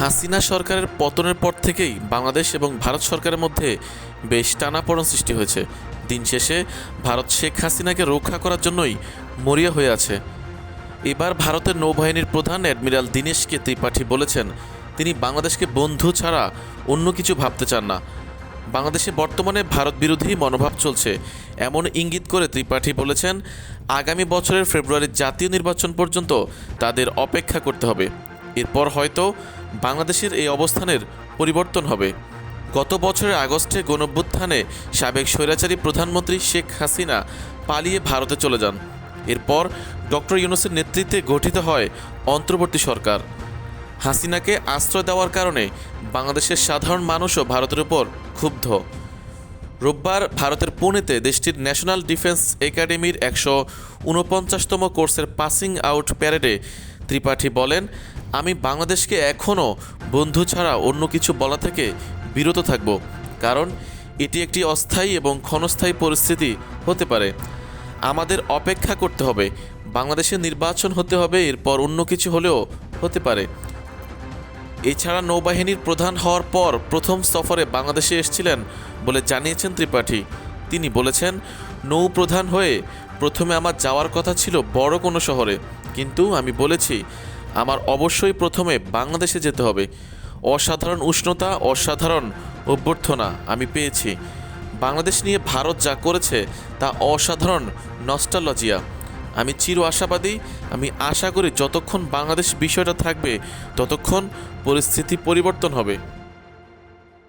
হাসিনা সরকারের পতনের পর থেকেই বাংলাদেশ এবং ভারত সরকারের মধ্যে বেশ টানাপোড়েন সৃষ্টি হয়েছে। দিন শেষে ভারত শেখ হাসিনাকে রক্ষা করার জন্যই মরিয়া হয়ে আছে। এবার ভারতের নৌবাহিনীর প্রধান অ্যাডমিরাল দীনেশকে ত্রিপাঠী বলেছেন, তিনি বাংলাদেশকে বন্ধু ছাড়া অন্য কিছু ভাবতে চান না। বাংলাদেশে বর্তমানে ভারত বিরোধী মনোভাব চলছে। এমন ইঙ্গিত করে ত্রিপাঠী বলেছেন, আগামী বছরের ফেব্রুয়ারির জাতীয় নির্বাচন পর্যন্ত তাদের অপেক্ষা করতে হবে। এরপর হয়তো বাংলাদেশের এই অবস্থানের পরিবর্তন হবে। গত বছরের আগস্টে গণভ্যুত্থানে সাবেক স্বৈরাচারী প্রধানমন্ত্রী শেখ হাসিনা পালিয়ে ভারতে চলে যান। এরপর ডক্টর ইউনুসের নেতৃত্বে গঠিত হয় অন্তর্বর্তী সরকার। হাসিনাকে আশ্রয় দেওয়ার কারণে বাংলাদেশের সাধারণ মানুষও ভারতের উপর ক্ষুব্ধ। রোববার ভারতের পুনেতে দেশটির ন্যাশনাল ডিফেন্স একাডেমির একশো উনপঞ্চাশতম কোর্সের পাসিং আউট প্যারেডে ত্রিপাঠী বলেন আমি বাংলাদেশকে এখনও বন্ধু ছাড়া অন্য কিছু বলা থেকে বিরত থাকব, কারণ এটি একটি অস্থায়ী এবং ক্ষণস্থায়ী পরিস্থিতি হতে পারে। আমাদের অপেক্ষা করতে হবে, বাংলাদেশে নির্বাচন হতে হবে, এরপর অন্য কিছু হলেও হতে পারে। এছাড়া নৌবাহিনীর প্রধান হওয়ার পর প্রথম সফরে বাংলাদেশে এসেছিলেন বলে জানিয়েছেন ত্রিপাঠী। তিনি বলেছেন, নৌ প্রধান হয়ে প্রথমে আমার যাওয়ার কথা ছিল বড় কোনো শহরে, কিন্তু আমি বলেছি আমার অবশ্যই প্রথমে বাংলাদেশে যেতে হবে। অসাধারণ উষ্ণতা, অসাধারণ অভ্যর্থনা আমি পেয়েছি। বাংলাদেশ নিয়ে ভারত যা করেছে তা অসাধারণ নস্টালজিয়া। আমি চির আশাবাদী, আমি আশা করি যতক্ষণ বাংলাদেশ বিষয়টা থাকবে, ততক্ষণ পরিস্থিতি পরিবর্তন হবে।